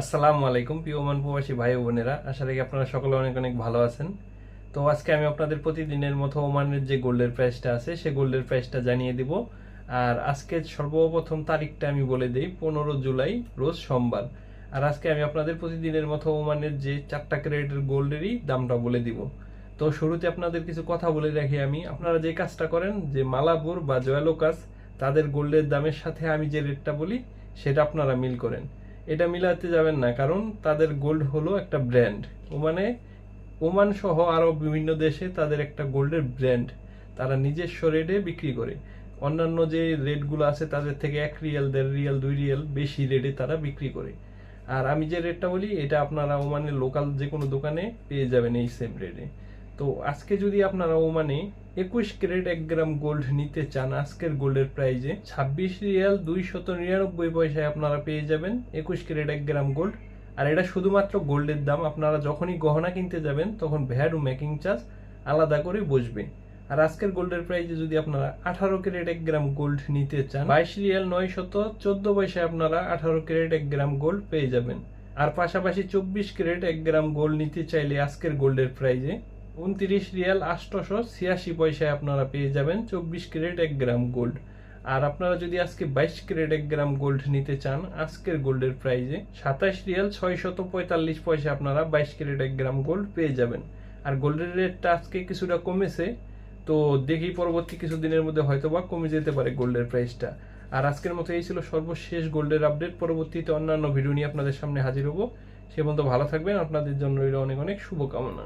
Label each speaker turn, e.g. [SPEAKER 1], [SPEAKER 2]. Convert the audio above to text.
[SPEAKER 1] আসসালামু আলাইকুম, প্রিয় প্রবাসী ভাই বোনেরা। আশা রাখি আপনারা সকলে অনেক অনেক ভালো আছেন। তো আজকে আমি আপনাদের প্রতিদিনের মতো ওমানের যে গোল্ডের প্রাইসটা আছে, সে গোল্ডের প্রাইসটা জানিয়ে দিব। আর আজকে সর্বপ্রথম তারিখটা আমি বলে দিই, পনেরো জুলাই, রোজ সোমবার। আর আজকে আমি আপনাদের প্রতিদিনের মতো ওমানের যে চারটা ক্যারেটের গোল্ডেরই দামটা বলে দিব। তো শুরুতে আপনাদের কিছু কথা বলে রাখি আমি। আপনারা যে কাজটা করেন, যে মালাপুর বা জয়ালোকাস, তাদের গোল্ডের দামের সাথে আমি যে রেটটা বলি, সেটা আপনারা মিল করেন। এটা মিলাতে যাবেন না, কারণ তাদের গোল্ড হলো একটা ব্র্যান্ড ওমানে ওমান সহ আরও বিভিন্ন দেশে তাদের একটা গোল্ডের ব্র্যান্ড তারা নিজস্ব রেটে বিক্রি করে। অন্যান্য যে রেটগুলো আছে তাদের থেকে এক রিয়েল, দেড় রিয়েল, দুই রিয়েল বেশি রেটে তারা বিক্রি করে। আর আমি যে রেটটা বলি, এটা আপনারা ওমানের লোকাল যে কোনো দোকানে পেয়ে যাবেন এই সেম রেটে তো আজকে যদি আপনারা ওমানে একুশ ক্যারেট এক গ্রাম গোল্ড নিতে চান। আজকের গোল্ডের প্রাইজে ছাব্বিশ রিয়াল দুই শত নিরানব্বই পয়সায় আপনারা পেয়ে যাবেন একুশ ক্যারেট এক গ্রাম গোল্ড আর এটা শুধুমাত্র গোল্ডের দাম। আপনারা যখনই গহনা কিনতে যাবেন, তখন ভ্যাট ও মেকিং চার্জ আলাদা করে বসবে। আর আজকের গোল্ডের প্রাইজে যদি আপনারা আঠারো ক্যারেট এক গ্রাম গোল্ড নিতে চান, বাইশ রিয়াল নয় শত চোদ্দ পয়সায় আপনারা আঠারো ক্যারেট এক গ্রাম গোল্ড পেয়ে যাবেন। আর পাশাপাশি চব্বিশ ক্যারেট এক গ্রাম গোল্ড নিতে চাইলে আজকের গোল্ডের প্রাইজে উনত্রিশ রিয়াল আটশোশো ছিয়াশি পয়সায় আপনারা পেয়ে যাবেন চব্বিশ ক্যারেট এক গ্রাম গোল্ড আর আপনারা যদি আজকে বাইশ ক্যারেট এক গ্রাম গোল্ড নিতে চান, আজকের গোল্ডের প্রাইজে সাতাশ রিয়াল ছয় শত পঁয়তাল্লিশ পয়সা আপনারা বাইশ ক্যারেট এক গ্রাম গোল্ড পেয়ে যাবেন। আর গোল্ডের রেটটা আজকে কিছুটা কমেছে, তো দেখি পরবর্তী কিছু দিনের মধ্যে হয়তো বা কমে যেতে পারে গোল্ডের প্রাইসটা আর আজকের মতো এই ছিল সর্বশেষ গোল্ডের আপডেট পরবর্তীতে অন্যান্য ভিডিও নিয়ে আপনাদের সামনে হাজির হব। সে পর্যন্ত ভালো থাকবেন। আপনাদের জন্য রইল অনেক অনেক শুভকামনা।